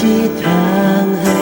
지당한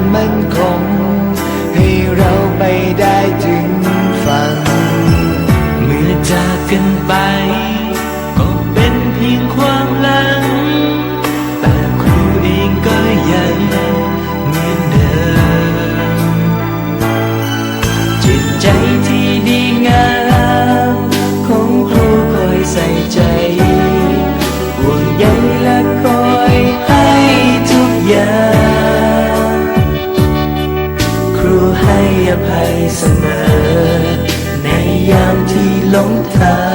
านมั่นคง ให้เราไปได้ถึงฝั่งเมื่อจากกันไป ลงทาง